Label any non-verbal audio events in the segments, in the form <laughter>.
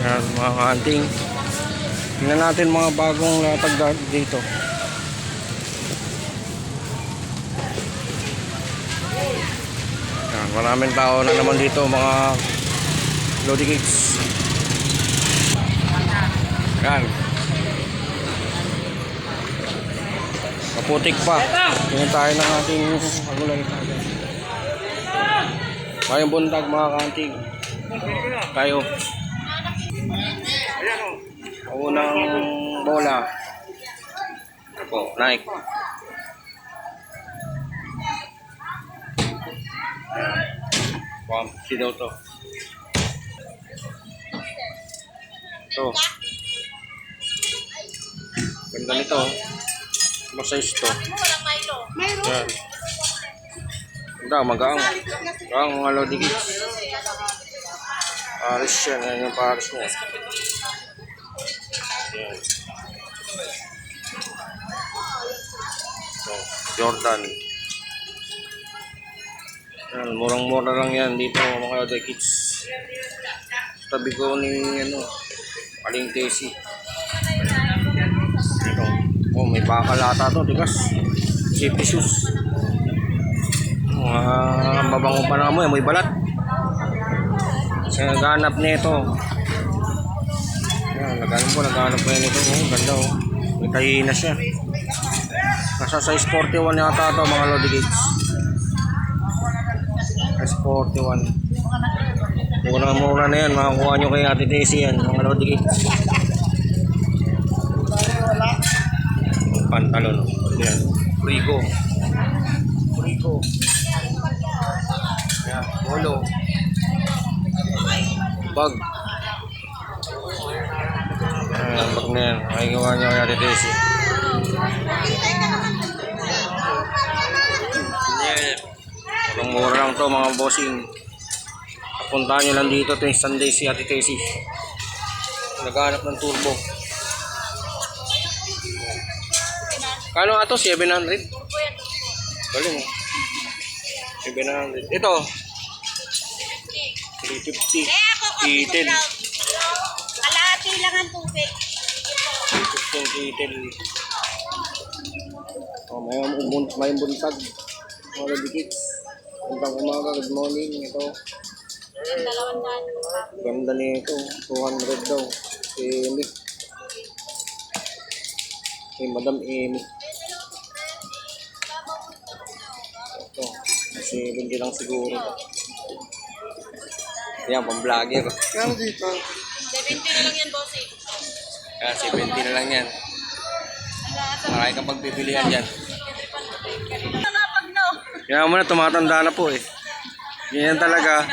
Yan mga kanting. Tingnan natin mga bagong latag dito. Yan, maraming tao na naman dito mga Lodi Kids. Yan. Kaputik pa. Tingnan tayo ng ating agulay. Tayong buntag mga kanting. Tayo. Ang unang bola. Ako, Nike. Wow, si daw to. Ito. Ganda nito. Ano size to? Yan. Ganda, magaang. Magaang mga lodi kids. Paris yan. Yan yung Paris niya. Yan. So, Jordan. Yan, murang-mura lang yan dito mga lodi kids. Tabi ko ni ano, Aling Tesi. Ito. Oh, may bakal ata to, tigas. Safety shoes. Mga mabango pa na mo, may balat. Kasi naghanap nito. Naghanap po, naghanap po yan ito. Oh, ganda oh. May tahi na siya. Nasa size 41 yata to mga Lodi Gates. Size 41. Mura-mura na yan. Makakuha nyo kay Ate Daisy yan. Mga Lodi Gates. Pantalon. Yan. Frigo. Frigo. Yan. Polo. Bag. Bag na yan. Makikuha nyo kay Ate Daisy. Yan. mura lang to mga bossing. Puntahan nyo lang dito tuwing Sunday si Ate Tessie. Naghanap ng turbo. Kano nga to? 700? Galing oh. 700. Ito. 350. Eh, ako Itin. daw. Kalahati lang ang tubig. 350 itin. Oh, may umbun, may buntag. Mga labikits. Buntag umaga. Good morning. Ito. Ganda nito. 200 daw. Si Amy. Si Madam Amy. Ito. 70 lang siguro. Yan, pang-vlogger. Kano dito? 70 na lang yan, bossy. Yan, 70 na lang yan. Marami kang pagpipilian no. Kaya mo na, tumatanda na po eh. Ganyan talaga. <laughs>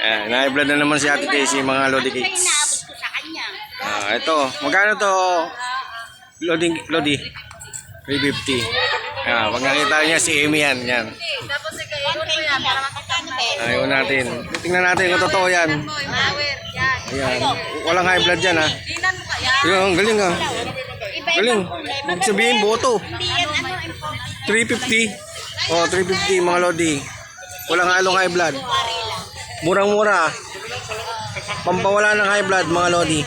Ayan, na-vlog na naman si Ate Casey, mga Lodi Kaya kanya. Ah, ito. Magkano to? Loading, Lodi? 350. Ah, pag nakita niya si Amy yan, yan. Tapos mo yan para makakano ba? Ayaw natin. Tingnan natin kung totoo yan. Power. Yan. Ayan. Walang high blood yan ha. Yung galing ha. Galing. Ibig sabihin boto. Hindi yan ano important. 350. Oh, 350 mga Lodi. Walang halong high blood. Murang-mura. Pampawala ng high blood mga Lodi.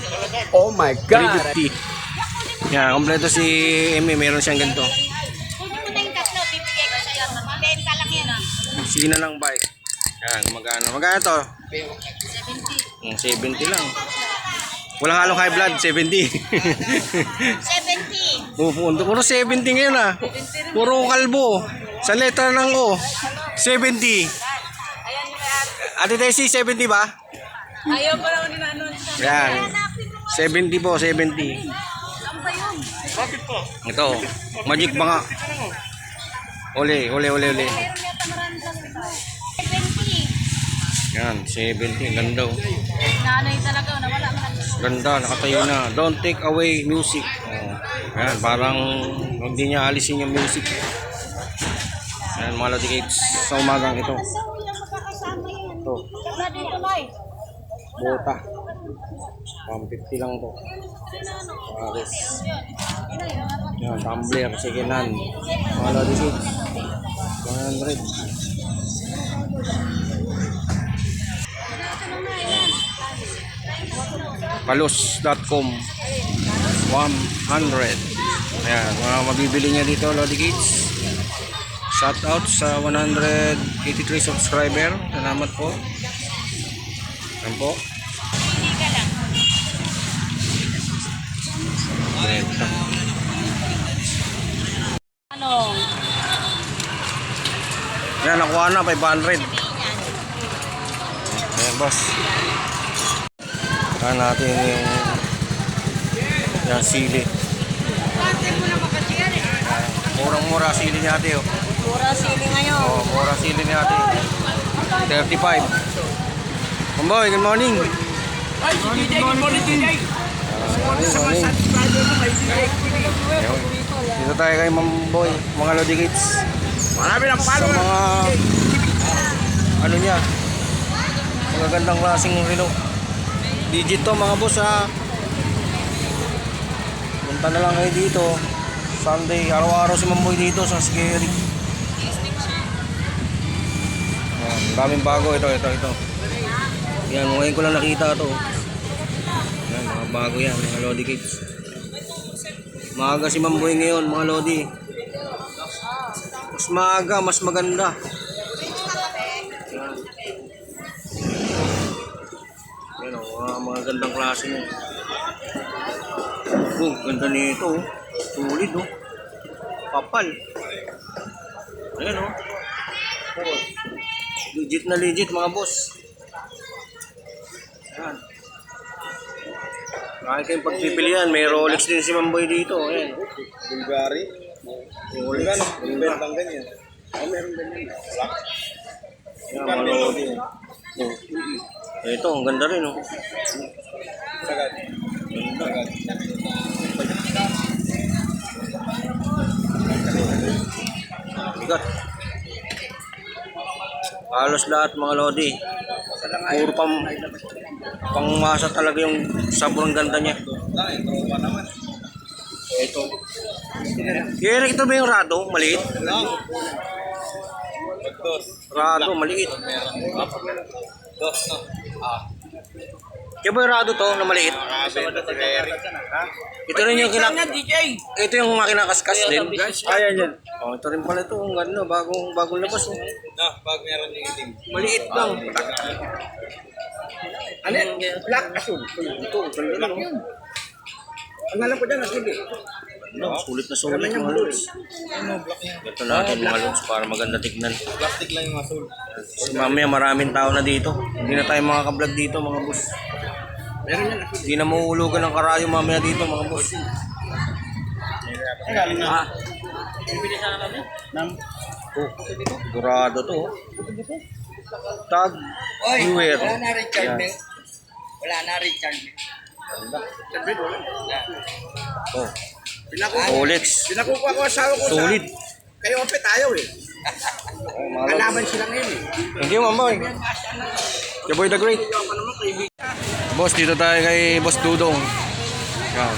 Oh my God! 350. Yan, kompleto si Amy. Meron siyang ganito. Sige na lang bike. Yan, magkano? Magkano to? 70. Mm, 70 lang. Walang halong high blood, 70. 70. Pupunto. Puro 70 ngayon ah. Puro kalbo. Sa letra ng O. 70. Ayan yung Ate Tessie, 70 ba? Ayaw pa raw ni Nanon. Yan. 70 po, 70. Ano ba yun? Ito. Magic banga. Uli, uli, uli, uli. Meron yata marami sa ito. 70. Yan, 70. Ganda oh. Nanay talaga, nawala man Ganda, nakatayo na. Don't take away music. Oh. Yan, parang hindi niya alisin yung music. Ayan mga Cakes sa umagang ito. Ito, bota. 150 lang to. Pares. Yan, tumbler, second hand. Mga Cakes. 100. palos.com 100 Ayan, mga mabibili niya dito Lodi Kids. Shout out sa 183 subscriber. Salamat po. Yan po. Yan nakuha na 500 ayan boss Saan natin yung yung sili murang mura sili ni ate oh. Pura sili ngayon. Oh, mura sili ni ate. 35. Kumboy, good morning. Ay, si DJ, good morning, DJ. Morning. Dito tayo kay Mamboy, mga Lodi Kids. Marami ng Sa follower. mga ano niya, mga gandang klaseng relo. Digit mga boss ha. Punta na lang kayo dito. Sunday, araw-araw si Mamboy dito sa Scary. Yan, daming bago ito, ito, ito. Yan, ngayon ko lang nakita to. Yan, mga bago yan, mga Lodi Kids. Maaga si Mamboy ngayon, mga Lodi. Mas maaga, mas maganda. O, mga, gandang klase niya. Oh, ganda nito. oh. Sulit oh. Papal. Ayan oh. Oh. Legit na legit mga boss. Yan. Kahit kayong pagpipilian, may Rolex din si Mamboy dito. Ayan. Bulgari. Rolex. Bentang ganyan. Oh, meron ganyan. Yan, mga Lodi. Oh. Ito, ang ganda rin oh. Sagad. Sagad. Bigat. Halos lahat mga Lodi. Puro pang pangmasa talaga yung sobrang ganda niya. Ito. Kaya ito ba yung rado? Maliit? Rado, maliit. Dos? Ah. Yung rado to na maliit? Ito rin yung kinak... Ito yung makina kaskas din. Ayan yan. Oh, ito rin pala ito. Ang ganda. Bagong, bagong labas. Oh. No, pag meron yung itim. Maliit lang. Ano yan? Black asul. Ito, oh. Ang alam ko dyan, asul eh. No, sulit na sulit mga lods. Ano, black yan? Ito natin mga lods para maganda tignan. Plastic lang yung asul. Kasi mamaya maraming tao na dito. Hindi na tayo makaka-vlog dito mga boss. Meron yan. Hindi na mauulugan ng karayo mamaya dito mga boss. Ay, galing na. Ah, Nam. oh, sigurado to. oh. Tag viewer. wala na Richard Yan. Mille. Wala na Richard Mille. Richard Mille, wala. Oh, Pinakuha Rolex. Pinakukuha ko asawa ko Solid. sa... Kayo ope tayo eh. Oh, mga lods. Kalaban sila ngayon eh. Thank you, Mamboy. Kay Boy the Great. Boss, dito tayo kay Boss Dudong. Yan.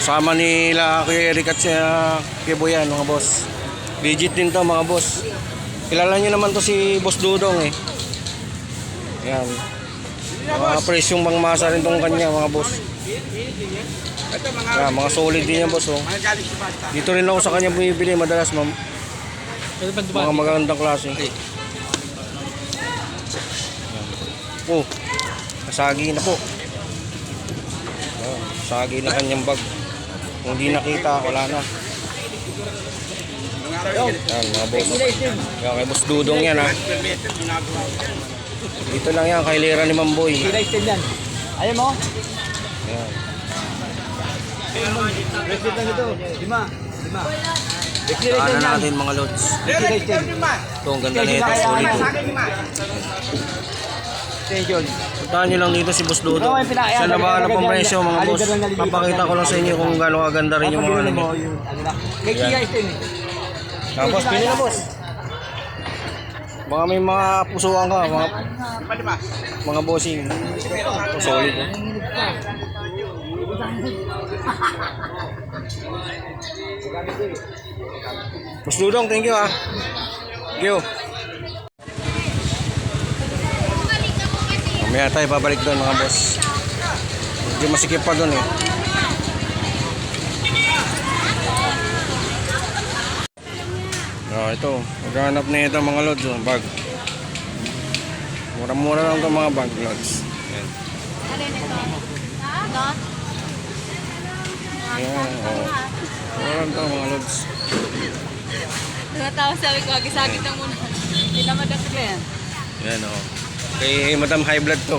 Sama nila kay Eric at si uh, kay Boy yan, mga boss. Legit din to, mga boss. Kilala nyo naman to si Boss Dudong eh. Yan. Mga presyong pangmasa rin tong kanya, mga boss. Ito mga... Yan, mga solid din yan, boss. Oh. Mga galing sa basta. Dito rin ako sa kanya bumibili madalas, ma'am. Mga magandang klase. Oh, nasagi na po. Oh, nasagi na kanyang bag. Kung di nakita, wala na. Mga araw yun. Yan, mga boss. Yan, kay Boss Dudong yan, ha. Ko. Dito lang yan, kay Lira ni Mamboy. Yan. Ayaw mo? Yan. President lang ito. Lima. Lima. Ano natin mga lods. Ito, ang ganda nito. Solid. Station. Puntahan nyo lang dito si Boss Dudong. Siya na bahala pang presyo, mga boss. Papakita ko lang sa inyo kung gaano kaganda rin yung mga ano Kia ito eh. Boss, pili na boss. Baka may mga pusuan ka, mga mga bossing. Solid. eh. <laughs> Boss Dudong, thank you ah. Thank you. Mamaya tayo babalik doon mga boss. Medyo masikip pa doon eh. Oh, ito. Maghanap na ito mga lods. Oh, bag. Mura-mura lang ito mga bag lods. Ayan. Ayan. Oh. Mura lang ito mga lods. Natawag sabi ko, agisagit lang muna. Hindi naman dakil yan. Ayan oh. Kay Madam High Blood to.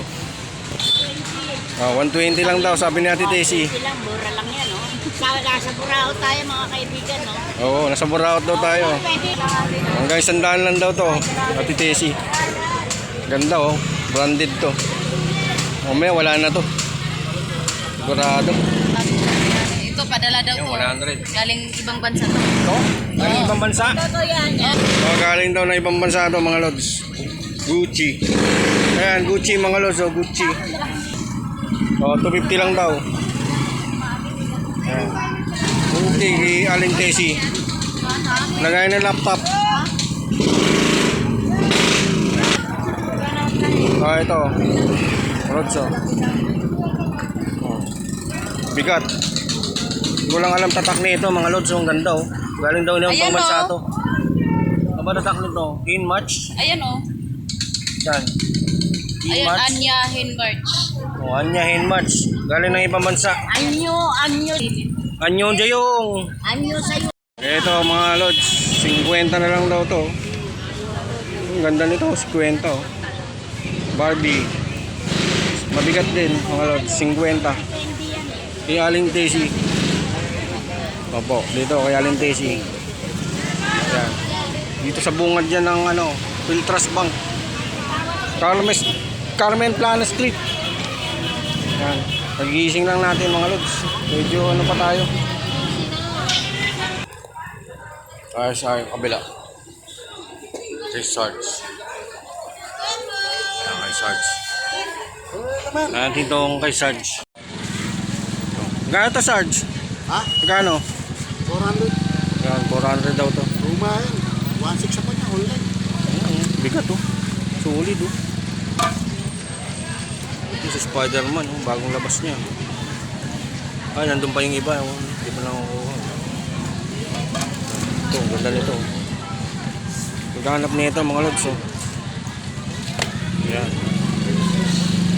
Oh, 120 lang daw sabi ni Ate Tessie. Silang, mura lang yan, no? Sa, nasa Burao tayo, mga kaibigan, no? Oo, nasa Buraot daw tayo. Pwede lang natin. Hanggang sandaan lang daw to. Ate Tessie. Ganda oh. Branded to. Mamaya wala na to. Sigurado. Ito, padala daw Yung ko. 100. Galing ibang bansa to. Ito? Galing ibang bansa? Totoo yan. Oh, galing daw na ibang bansa to mga lods. Gucci. Ayan, Gucci mga lods. Oh, Gucci. Oh, 250 lang daw. Ayan. Gucci, kay Aling Tessie. Lagay ng laptop. Ah, ito. Rods, oh. Oh. Bigat. Ko lang alam tatak nito mga lods. oh. Ang ganda, oh. Galing daw niyang Ayan, pangbansa oh. to. Ano ba tatak nito? In match? Ayan, oh. Yan. In Ayan, match? Anya Hinmarch. Oh, Anya in match. Galing ng ibang bansa. Anyo, anyo. Anyo Jayong. Anyo sa'yo. Ito mga lods. 50 na lang daw to. Ang ganda nito. 50. oh. Barbie. Mabigat din mga lods. 50. Kay Aling Tessie. Opo, dito kay Aling Tessie. Yan. Dito sa bungad dyan ng ano, Filtras Bank. Carmen, Carmen Plana Street. Yan. Pagising lang natin mga lods. Medyo ano pa tayo. Tayo sa kabila. Kay Sarge. Yan, kay Sarge. Natin itong kay Sarge. Gano'n to Sarge? Ha? Magkano? 400. Yan, 400 daw to. Luma yan. 1.6 sa kanya. Online. Ayan, bigat oh. Solid oh. Ito si Spider-Man oh, bagong labas niya. Ay, nandun pa yung iba. Oh. Hindi pa lang ako. Ito, ganda nito. Maghanap nito mga lods oh. Yan.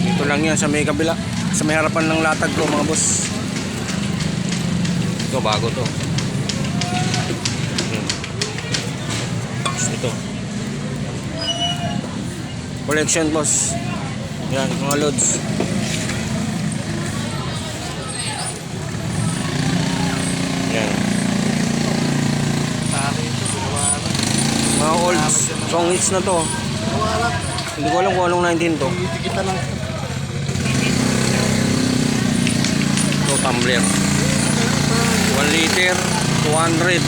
Dito lang yan sa may kabila. Sa may harapan ng latag ko mga boss. Ito, bago to. Ito. Collection boss. Yan, mga loads. Yan. Mga olds. Song hits na to. Hindi ko alam kung anong 19 to. Ito, tumbler. 1 liter, 200.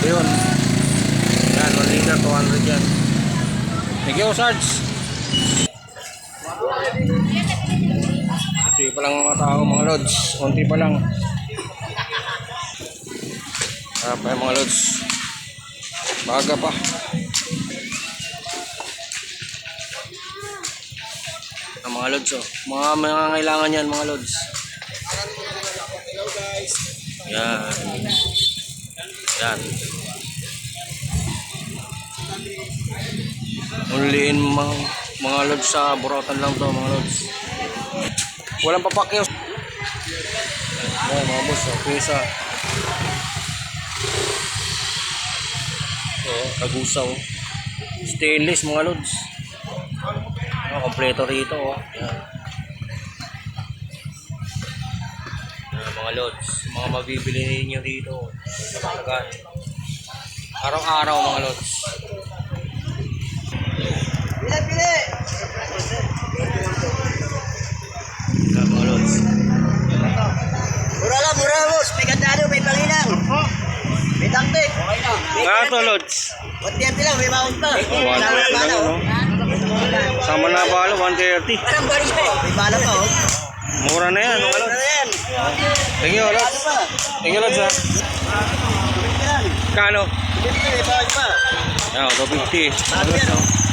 Ito yun. Yan, 1 liter, 200 yan. Thank you, Sarge. Kunti pa lang mga tao, mga lods. Kunti pa lang. Harap pa yung mga lods. Baga pa. Ang mga lods, oh. Mga mga kailangan yan, mga lods. Yan. Yan. Only in mga, mga lods sa Burautan lang to mga lods. Walang papakyaw. Ayan mga boss, oh, pisa. Oh, kagusaw. Stainless mga lods. Oh, kompleto rito oh. Yan. Yan, mga lods, mga mabibili ninyo dito sa. Araw-araw mga lods. Mura lang, mura boss. May gandado, may panginang. May taktik. Okay. Ah, to, Lods. 130 lang, may mount pa. Oh, 130 lang, no? Sama na palo, 130. Parang balik pa. May bala pa, oh. Mura na yan, mga Lods. Thank you, Lods. Thank you, Lods, ha. Kano? May bawal pa. Yan, 250. Mga Lods, no?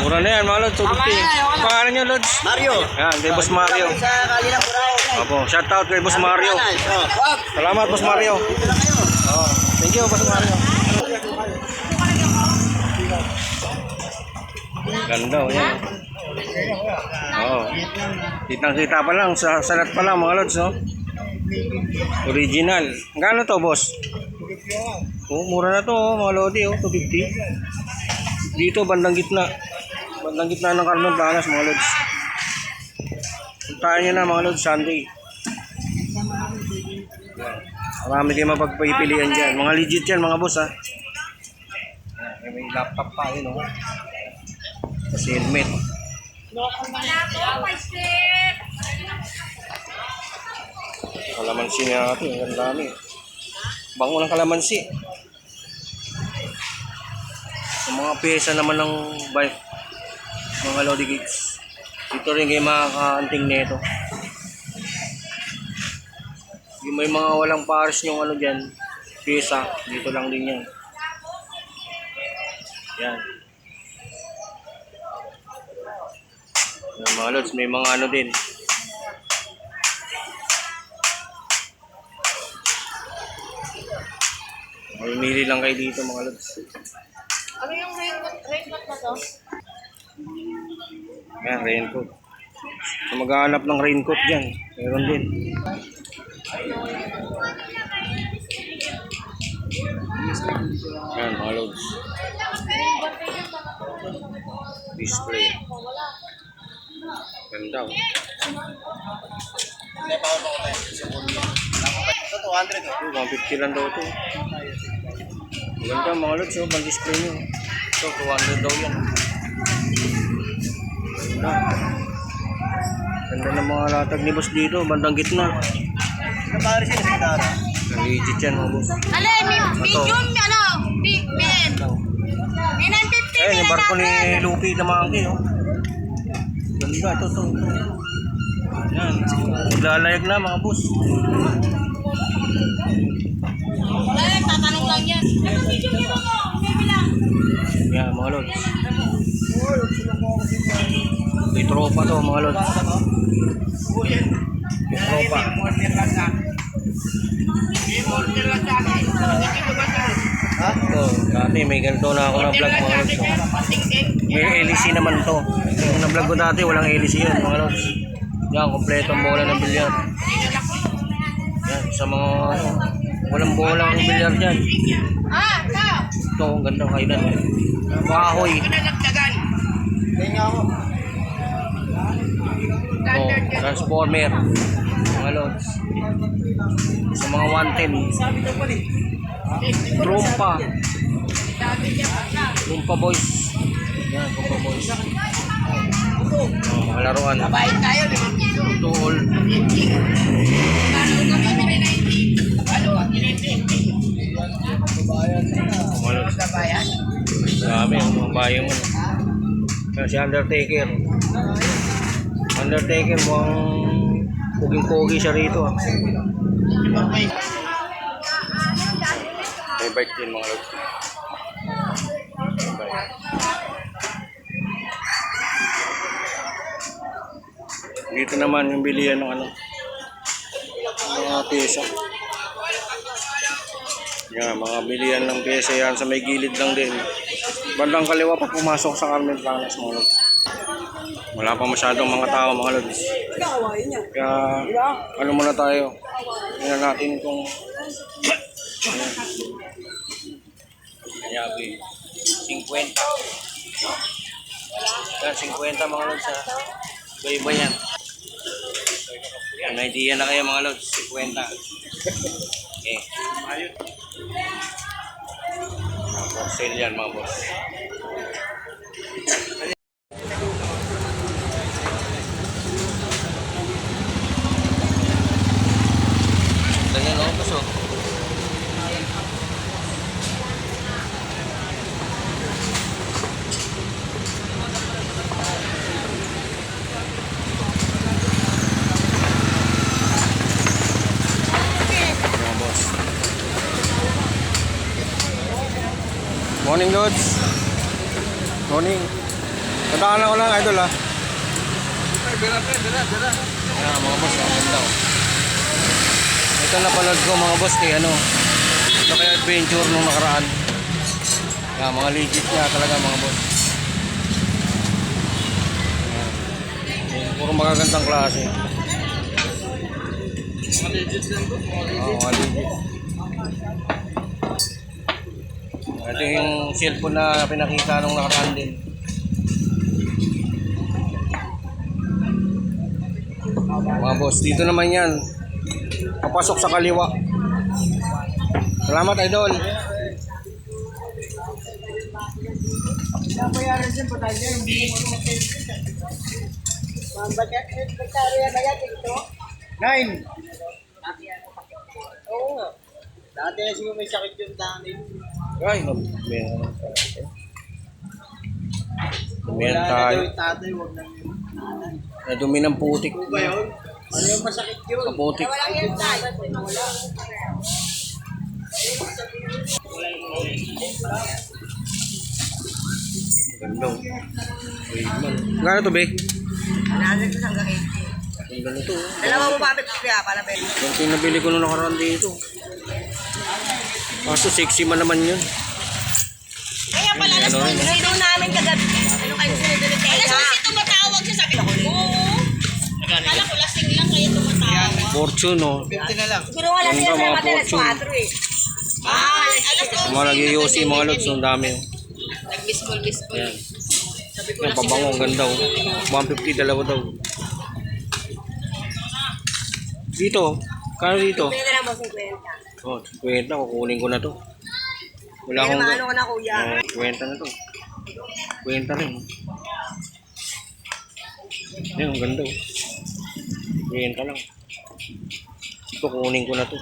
Mura na yan, mga Lods, 250. Pangalan nyo, Lods? Mario. Yan, kay Boss Mario. Sa Kalina Burao. Opo, shout out kay Boss Mario. Oh. Salamat, Boss Mario. Oh, thank you, Boss Mario. Ganda, oh, yan. Oh. Kitang-kita pa lang, sa salat pa lang, mga lods, oh. Original. Gano to, boss? Oh, mura na to, oh, mga lodi, oh, 250. Dito, bandang gitna. Bandang gitna ng Carmen Planas, mga lods. Puntahan nyo na, mga lods, Sunday. Marami kayo mapagpipilian dyan. Mga legit yan, mga boss, ha. Ayan, May laptop pa, yun, oh. Kasi helmet. Kalamansi na natin, ang dami. Bango ng kalamansi. Sa mga pyesa naman ng bike, mga Lodi Gigs. Dito rin kayo makakaanting neto. Yung may mga walang pares yung ano dyan, pyesa, dito lang din yan. Yan. Yan, mga lods, may mga ano din. Mamimili lang kayo dito mga lods. Ano yung raincoat, raincoat na to? Yan, raincoat. Kung maghahanap ng raincoat dyan, meron din. Yan, mga lods. Display. Ganda. Ito, 200 oh. Ito, 150 lang daw ito. Ganda mga lods, oh, pang display nyo. Ito, 200 daw yan. Ganda. Ganda ng mga latag ni boss dito, bandang gitna. Pa rin sila sa gitara? Legit yan mga boss. Ano, may medium, ano, big men. May 950 Ayun, yung barko ni Lupi na mga oh. Ganda, ito, ito. Yan, naglalayag na mga boss. Wala yan, tatanong lang yan. Ano medium yun mo? Maybe lang. Yan, mga lods. May tropa to, mga lods. May tropa. Ha? Ito, dati may ganito na ako na vlog mga lods. May LEC naman to. Yung na-vlog ko dati, walang LEC yun mga lods. Yan, kompleto ang bola ng bilyar. Yan, sa mga ano, walang bola ang bilyar dyan. Ah, ito. Ito, ang ganda kainan. Kahoy. Kaya ako. Transformer. Mga lods. Sa mga 110. Trumpa. Trumpa boys. Yan, Trumpa boys. Oh, mga laruan. Bahay tayo, 5 piso. Tool. Mga lods. Dami ang mga bayan mo. Si Undertaker. Undertaker mukhang puging-pugi siya rito. ah. May bike din mga lods. Dito naman yung bilihan ng ano. Mga pyesa. Yan, mga bilihan ng pyesa yan sa may gilid lang din. Bandang kaliwa pa pumasok sa Carmen Planas mga lods. Wala pa masyadong mga tao mga lods. Kaya ano muna tayo. Tingnan natin kung Ayabi. 50. Yan, 50 mga lods ha. Iba-iba yan. Yan, idea na kayo mga lods. 50. Okay. For sale yan mga boss. Ganyan o, gusto. Morning, Lods. Morning. Tandaan ko lang, idol, ah. Ayan, mga boss, ang ganda, oh. Ito napanood ko, mga boss, kay ano, ito kay adventure nung nakaraan. Ayan, mga legit nga talaga, mga boss. Ayan. Puro magagandang klase. Mga legit lang to. Oo, mga legit. Ito yung cellphone na pinakita nung nakaraan din. Mga boss, dito naman yan. Papasok sa kaliwa. Salamat, idol. Tayo. Nine. Oo nga. Dati na siguro may sakit yung dami. Ay, meron. Wala Meron na daw tayo. yung tatay, wag nang yun. Nadumi ng putik. Ano ba yun? Ano yung masakit yun? Sa putik. Walang yan tayo. Wala. Ganda. oh. Gano'n to, be? Nasa ko sang gakit. Ang ganito. oh. Dalawa mo pa kaya pala pero. Yung pinabili ko nung nakaraan dito. Kaso sexy man naman yun. Kaya pala alas Ano eh. namin kagabi. Oh. 50 na lang. Siguro wala siya sa mga alas fortune. 4 eh. Ah, alas 11. Mga nag-iossi, mga lods, ang dami. oh. Nag-bisbol-bisbol. Yan. Sabi ko Yung pabango, ang ganda. oh. 150, dalawa daw. Dito, kano dito? Pwede na lang mo 50. Oh, 50, kukunin ko na to. Wala Pero akong... maano ko na kuya. Oh, 20 na to. 20 rin. Yan, ang ganda. oh. 20 lang. Ito, kunin ko na to.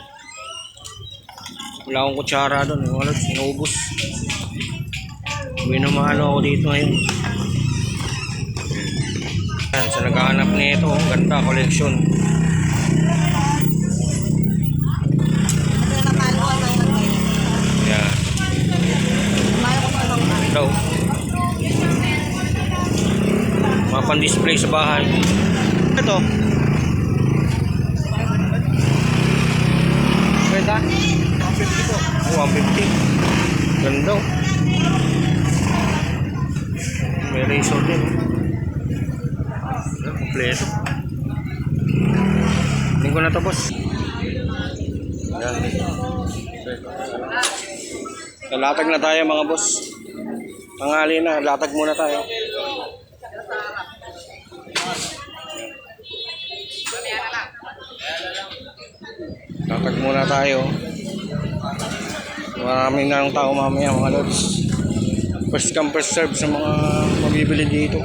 Wala akong kutsara doon. eh. Wala, sinubos. Uwi na ako dito ngayon. Yan, sa naghahanap nito, ang ganda, collection. Yan. Napalo ko ng mga. Daw. Mga pan-display sa bahay. Ito. 150 po. Oh, 150. Ganda. May razor din. oh. Kompleto. Tingin ko na to, boss. Ayan. Nalatag na tayo mga boss. Tangali na, latag muna tayo. Latag muna tayo. Marami na ang tao mamaya mga lods. First come first serve sa mga mabibili dito.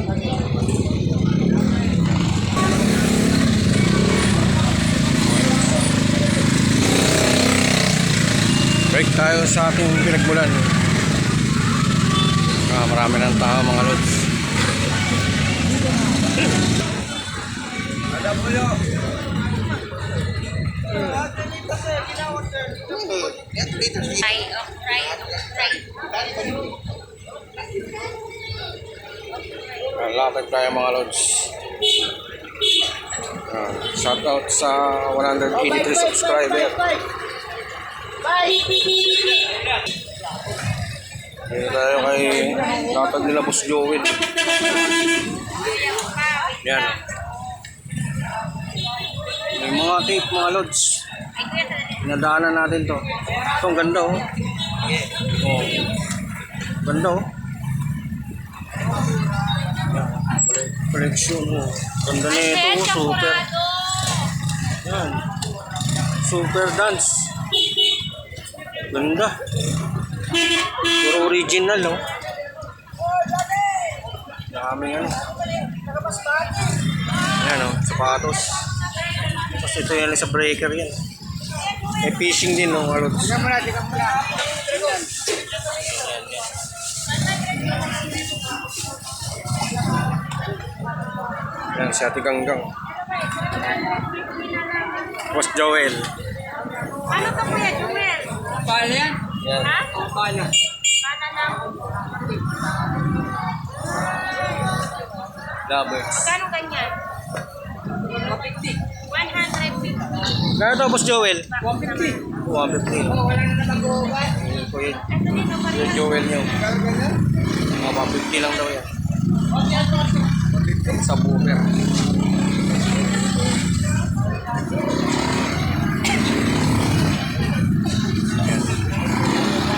Break tayo sa ating pinagmulan. Ah, marami ng tao mga lods. Try, oh, try. Ah, Latag tayo mga lods. Ah, shout out sa 183 subscriber. Dito tayo kay latag nila Boss Joel. Yan. May mga tape mga lods. Pinadaanan natin to. Ito ang ganda oh. Oh. Ganda oh. Collection oh. Ganda na ito oh. Super. Yan. Super dance. Ganda. Puro original oh. Daming ano. Yan oh. Sapatos. Tapos ito yan sa breaker yan. May fishing din no, Alods. Tingnan mo na, tingnan mo na. Yan, si Ate Ganggang. Boss Joel. Ano ka kuya, Jumel? Paano yan? Yan. Paano? Kanan Lovers. Kano ganyan? 150. 150. Kaya to, Boss Joel? 150. 150. Oh, wala na? Yun Yung Joel nyo. Mga 150 lang daw yan. Sa boomer.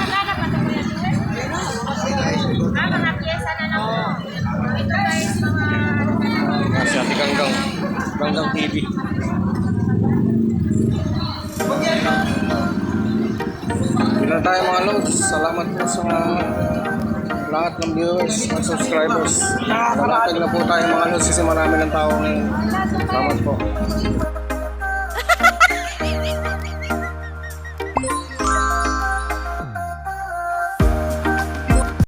Nakakala pa ito lang tayo mga lods. Salamat po sa lahat ng viewers at subscribers. Nalatag na po tayo mga lods kasi marami ng tao ngayon. Salamat po.